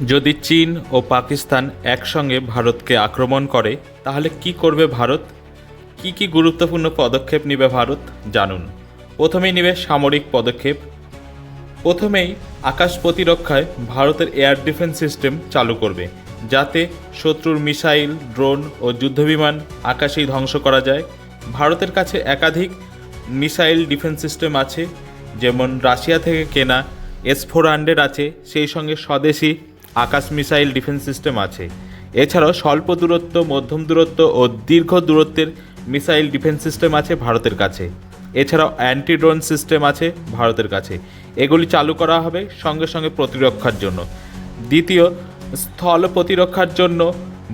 যদি চীন ও পাকিস্তান একসঙ্গে ভারতকে আক্রমণ করে, তাহলে কি করবে ভারত? কি কি গুরুত্বপূর্ণ পদক্ষেপ নেবে ভারত? জানুন। প্রথমেই নেবে সামরিক পদক্ষেপ। প্রথমেই আকাশ প্রতিরক্ষায় ভারতের এয়ার ডিফেন্স সিস্টেম চালু করবে, যাতে শত্রুর মিসাইল, ড্রোন ও যুদ্ধবিমান আকাশেই ধ্বংস করা যায়। ভারতের কাছে একাধিক মিসাইল ডিফেন্স সিস্টেম আছে, যেমন রাশিয়া থেকে কেনা এস ফোর হান্ড্রেড আছে, সেই সঙ্গে স্বদেশি আকাশ মিসাইল ডিফেন্স সিস্টেম আছে। এছাড়াও স্বল্প দূরত্ব, মধ্যম দূরত্ব ও দীর্ঘ দূরত্বের মিসাইল ডিফেন্স সিস্টেম আছে ভারতের কাছে। এছাড়াও অ্যান্টি ড্রোন সিস্টেম আছে ভারতের কাছে। এগুলি চালু করা হবে সঙ্গে সঙ্গে প্রতিরক্ষার জন্য। দ্বিতীয়, স্থল প্রতিরক্ষার জন্য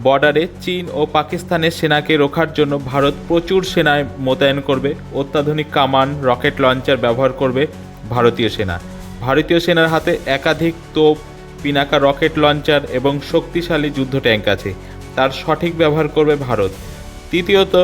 বর্ডারে চীন ও পাকিস্তানের সেনাকে রোখার জন্য ভারত প্রচুর সেনায় মোতায়েন করবে। অত্যাধুনিক কামান, রকেট লঞ্চার ব্যবহার করবে ভারতীয় সেনা। ভারতীয় সেনার হাতে একাধিক তোপ পিনাকা রকেট লঞ্চার এবং শক্তিশালী যুদ্ধ ট্যাঙ্ক আছে। তার সঠিক ব্যবহার করবে ভারত। তৃতীয়ত,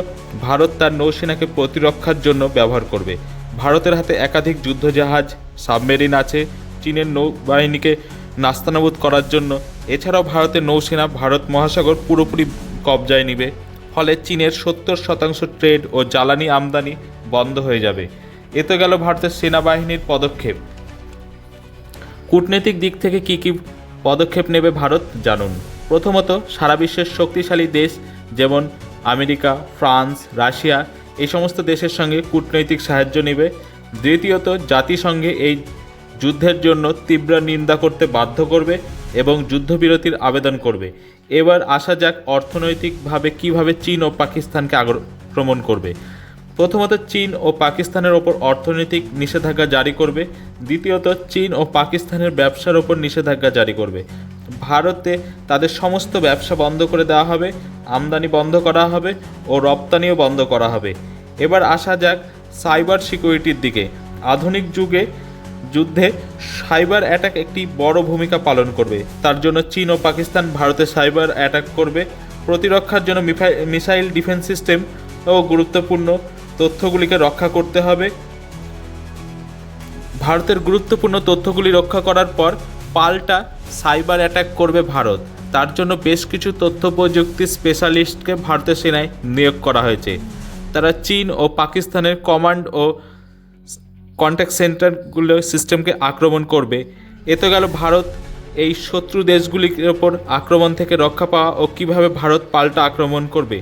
ভারত তার নৌসেনাকে প্রতিরক্ষার জন্য ব্যবহার করবে। ভারতের হাতে একাধিক যুদ্ধজাহাজ, সাবমেরিন আছে, চীনের নৌবাহিনীকে নাস্তানাবুদ করার জন্য। এছাড়াও ভারতের নৌসেনা ভারত মহাসাগর পুরোপুরি কবজায় নিবে, ফলে চীনের সত্তর শতাংশ ট্রেড ও জ্বালানি আমদানি বন্ধ হয়ে যাবে। এতে গেল ভারতের সেনাবাহিনীর পদক্ষেপ। কূটনৈতিক দিক থেকে কি কি পদক্ষেপ নেবে ভারত জানুন। প্রথমত, সারা বিশ্বের শক্তিশালী দেশ যেমন আমেরিকা, ফ্রান্স, রাশিয়া, এই সমস্ত দেশের সঙ্গে কূটনৈতিক সাহায্য নেবে। দ্বিতীয়ত, জাতিসংঘে এই যুদ্ধের জন্য তীব্র নিন্দা করতে বাধ্য করবে এবং যুদ্ধবিরতির আবেদন করবে। এবার আসা যাক অর্থনৈতিকভাবে কীভাবে চীন ও পাকিস্তানকে আক্রমণ করবে। প্রথমত, চীন ও পাকিস্তানের ওপর অর্থনৈতিক নিষেধাজ্ঞা জারি করবে। দ্বিতীয়ত, চীন ও পাকিস্তানের ব্যবসার ওপর নিষেধাজ্ঞা জারি করবে। ভারতে তাদের সমস্ত ব্যবসা বন্ধ করে দেওয়া হবে, আমদানি বন্ধ করা হবে ও রপ্তানিও বন্ধ করা হবে। এবার আসা যাক সাইবার সিকিউরিটির দিকে। আধুনিক যুগে, যুদ্ধে সাইবার অ্যাটাক একটি বড় ভূমিকা পালন করবে। তার জন্য চীন ও পাকিস্তান ভারতে সাইবার অ্যাটাক করবে। প্রতিরক্ষার জন্য মিসাইল ডিফেন্স সিস্টেম ও গুরুত্বপূর্ণ তথ্যগুলিকে রক্ষা করতে হবে। ভারতের গুরুত্বপূর্ণ তথ্যগুলি রক্ষা করার পর পাল্টা সাইবার অ্যাটাক করবে ভারত। তার জন্য বেশ কিছু তথ্য প্রযুক্তি স্পেশালিস্টকে ভারতের সেনায় নিয়োগ করা হয়েছে। তারা চীন ও পাকিস্তানের কমান্ড ও কন্ট্যাক্ট সেন্টারগুলো সিস্টেমকে আক্রমণ করবে। এতে গেল ভারত এই শত্রু দেশগুলির ওপর আক্রমণ থেকে রক্ষা পাওয়া ও কীভাবে ভারত পাল্টা আক্রমণ করবে।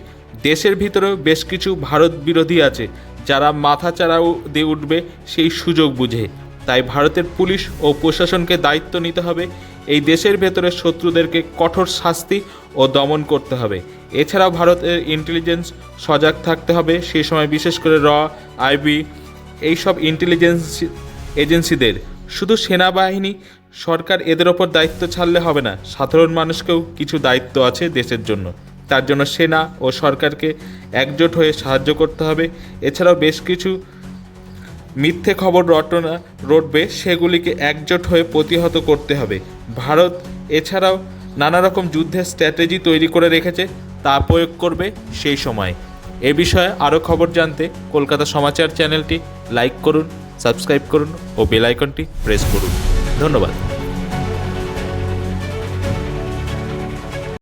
দেশের ভিতরেও বেশ কিছু ভারত বিরোধী আছে, যারা মাথা চাড়াও দিয়ে উঠবে সেই সুযোগ বুঝে। তাই ভারতের পুলিশ ও প্রশাসনকে দায়িত্ব নিতে হবে, এই দেশের ভেতরে শত্রুদেরকে কঠোর শাস্তি ও দমন করতে হবে। এছাড়াও ভারতের ইন্টেলিজেন্স সজাগ থাকতে হবে সেই সময় বিশেষ করে র আইবি এইসব ইন্টেলিজেন্স এজেন্সিদের শুধু সেনাবাহিনী, সরকার এদের ওপর দায়িত্ব ছাড়লে হবে না, সাধারণ মানুষকেও কিছু দায়িত্ব আছে দেশের জন্য। তার জন্য সেনা ও সরকারকে একজোট হয়ে সাহায্য করতে হবে। এছাড়াও বেশ কিছু মিথ্যে খবর রটনা রটবে, সেগুলিকে একজোট হয়ে প্রতিহত করতে হবে। ভারত এছাড়াও নানা রকম যুদ্ধের স্ট্র্যাটেজি তৈরি করে রেখেছে, তা প্রয়োগ করবে সেই সময়। এ বিষয়ে আরও খবর জানতে কলকাতা সমাচার চ্যানেলটি লাইক করুন, সাবস্ক্রাইব করুন ও বেল আইকনটি প্রেস করুন। ধন্যবাদ।